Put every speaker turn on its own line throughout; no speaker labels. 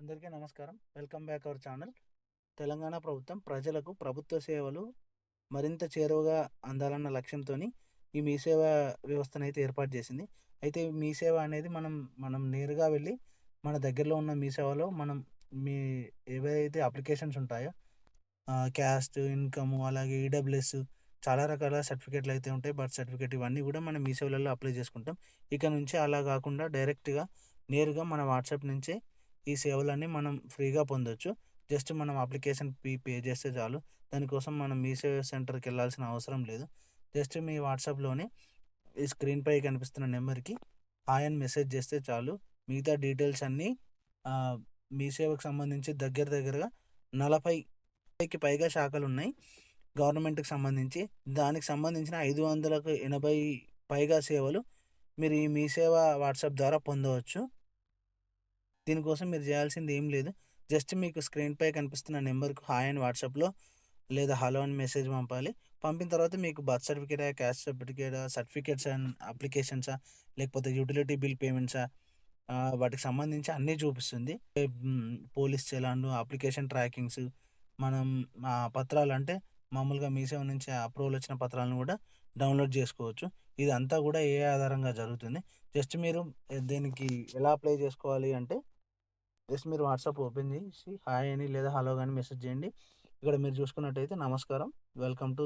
అందరికీ నమస్కారం. Welcome back our channel. Telangana ప్రభుత్వం ప్రజలకు ప్రభుత్వ సేవలు మరింత చేరువగా అందాలన్న లక్ష్యంతో ఈ మీ సేవ వ్యవస్థను అయితే ఏర్పాటు చేసింది. అయితే మీ సేవ అనేది మనం మనం నేరుగా వెళ్ళి మన దగ్గరలో ఉన్న మీ సేవలో మనం మీ ఏవైతే అప్లికేషన్స్ ఉంటాయో క్యాస్ట్ ఇన్కమ్ అలాగే ఈడబ్ల్యూఎస్ చాలా రకాల సర్టిఫికేట్లు అయితే ఉంటాయి. బర్త్ సర్టిఫికేట్ ఇవన్నీ కూడా మనం మీ సేవలలో అప్లై చేసుకుంటాం. ఇక నుంచి అలా కాకుండా డైరెక్ట్గా నేరుగా మన వాట్సాప్ నుంచే ఈ సేవలన్నీ మనం ఫ్రీగా పొందొచ్చు. జస్ట్ మనం అప్లికేషన్ ఫీ పే చేస్తే చాలు. దానికోసం మనం మీ సేవ సెంటర్కి వెళ్ళాల్సిన అవసరం లేదు. జస్ట్ మీ వాట్సాప్లోనే ఈ స్క్రీన్పై కనిపిస్తున్న నెంబర్కి హాయ్ అని మెసేజ్ చేస్తే చాలు. మిగతా డీటెయిల్స్ అన్నీ మీ సేవకు సంబంధించి దగ్గర దగ్గరగా నలభైకి పైగా శాఖలు ఉన్నాయి. గవర్నమెంట్కి సంబంధించి దానికి సంబంధించిన ఐదు వందలకు ఎనభై పైగా సేవలు మీరు ఈ మీ సేవ వాట్సాప్ ద్వారా పొందవచ్చు. దీనికోసం మీరు చేయాల్సింది ఏం లేదు. జస్ట్ మీకు స్క్రీన్పై కనిపిస్తున్న నెంబర్కి హాయ్ అని వాట్సాప్లో లేదా హలో అని మెసేజ్ పంపాలి. పంపిన తర్వాత మీకు birth certificate caste certificate certificates and అప్లికేషన్సా లేకపోతే యూటిలిటీ బిల్ పేమెంట్సా వాటికి సంబంధించి అన్నీ చూపిస్తుంది. పోలీస్ చలాన్లు అప్లికేషన్ ట్రాకింగ్స్ మనం పత్రాలు అంటే మామూలుగా మీసేవ నుంచి అప్రూవల్ వచ్చిన పత్రాలను కూడా డౌన్లోడ్ చేసుకోవచ్చు. ఇది అంతా కూడా ఏ ఆధారంగా జరుగుతుంది. జస్ట్ మీరు దీనికి ఎలా అప్లై చేసుకోవాలి అంటే జస్ట్ మీరు వాట్సాప్ ఓపెన్ చేసి హాయ్ అని లేదా హలో కానీ మెసేజ్ చేయండి. ఇక్కడ మీరు చూసుకున్నట్టయితే నమస్కారం. వెల్కమ్ టు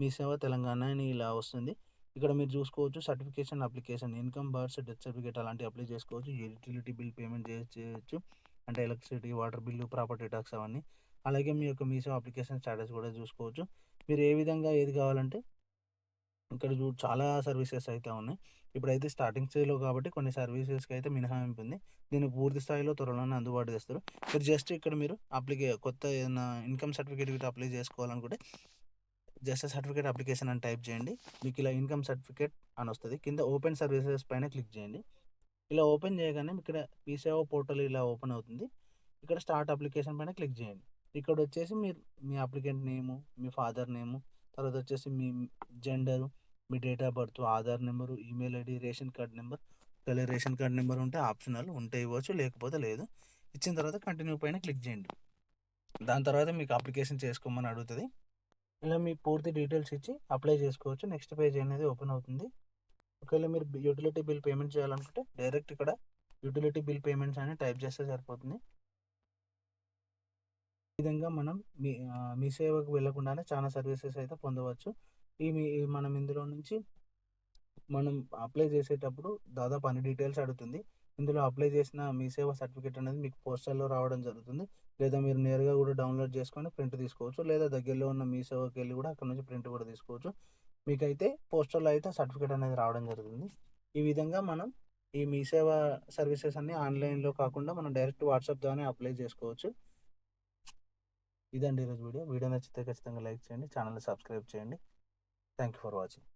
మీ సేవ తెలంగాణ అని ఇలా వస్తుంది. ఇక్కడ మీరు చూసుకోవచ్చు certification application income births death certificate అలాంటివి అప్లై చేసుకోవచ్చు. యూటిలిటీ బిల్ పేమెంట్ చేయొచ్చు అంటే electricity water bill property tax అవన్నీ. అలాగే మీ యొక్క మీసేవ అప్లికేషన్ స్టేటస్ కూడా చూసుకోవచ్చు. మీరు ఏ విధంగా ఏది కావాలంటే ఇక్కడ చూ చాలా సర్వీసెస్ అయితే ఉన్నాయి. ఇప్పుడైతే స్టార్టింగ్ స్టేజ్లో కాబట్టి కొన్ని సర్వీసెస్కి అయితే మినహాయింపు ఉంది. దీనికి పూర్తి స్థాయిలో త్వరలోనే అందుబాటు చేస్తారు మీరు జస్ట్ ఇక్కడ మీరు అప్లికే కొత్త ఏదైనా ఇన్కమ్ సర్టిఫికేట్ అప్లై చేసుకోవాలనుకుంటే జస్ట్ సర్టిఫికేట్ అప్లికేషన్ అని టైప్ చేయండి. మీకు ఇలా ఇన్కమ్ సర్టిఫికేట్ అని వస్తుంది. కింద ఓపెన్ సర్వీసెస్ పైన క్లిక్ చేయండి. ఇలా ఓపెన్ చేయగానే ఇక్కడ మీ సేవ పోర్టల్ ఇలా ఓపెన్ అవుతుంది. ఇక్కడ స్టార్ట్ అప్లికేషన్ పైన క్లిక్ చేయండి. ఇక్కడ వచ్చేసి మీరు మీ అప్లికెంట్ నేము మీ ఫాదర్ నేము తర్వాత వచ్చేసి మీ gender me date of birth Aadhaar number email ID ration card number ఒకవేళ రేషన్ కార్డ్ నెంబర్ ఉంటే ఆప్షనల్ ఉంటే ఇవ్వచ్చు లేకపోతే లేదు. ఇచ్చిన తర్వాత కంటిన్యూ పైన క్లిక్ చేయండి. దాని తర్వాత మీకు అప్లికేషన్ చేసుకోమని అడుగుతుంది. ఇలా మీ పూర్తి డీటెయిల్స్ ఇచ్చి అప్లై చేసుకోవచ్చు. నెక్స్ట్ పేజ్ అనేది ఓపెన్ అవుతుంది. ఒకవేళ మీరు యూటిలిటీ బిల్ పేమెంట్ చేయాలనుకుంటే డైరెక్ట్ ఇక్కడ యూటిలిటీ బిల్ పేమెంట్స్ అని టైప్ చేస్తే సరిపోతుంది. విధంగా మనం మీ మీ సేవకు వెళ్ళకుండానే చాలా సర్వీసెస్ అయితే పొందవచ్చు. ఈ మనం ఇందులో నుంచి మనం అప్లై చేసేటప్పుడు దాదాపు అన్ని డీటెయిల్స్ అడుగుతుంది. ఇందులో అప్లై చేసిన మీ సేవ సర్టిఫికేట్ అనేది మీకు పోస్టల్లో రావడం జరుగుతుంది. లేదా మీరు నేరుగా కూడా డౌన్లోడ్ చేసుకొని ప్రింట్ తీసుకోవచ్చు. లేదా దగ్గరలో ఉన్న మీ సేవకి వెళ్ళి కూడా అక్కడ నుంచి ప్రింట్ కూడా తీసుకోవచ్చు. మీకైతే పోస్టల్లో అయితే సర్టిఫికేట్ అనేది రావడం జరుగుతుంది. ఈ విధంగా మనం ఈ మీ సేవ సర్వీసెస్ అన్ని ఆన్లైన్లో కాకుండా మనం డైరెక్ట్ వాట్సాప్ ద్వారా అప్లై చేసుకోవచ్చు. ఇదండి ఈరోజు వీడియో. వీడియో నచ్చితే ఖచ్చితంగా లైక్ చేయండి ఛానల్ని సబ్స్క్రైబ్ చేయండి. Thank you for watching.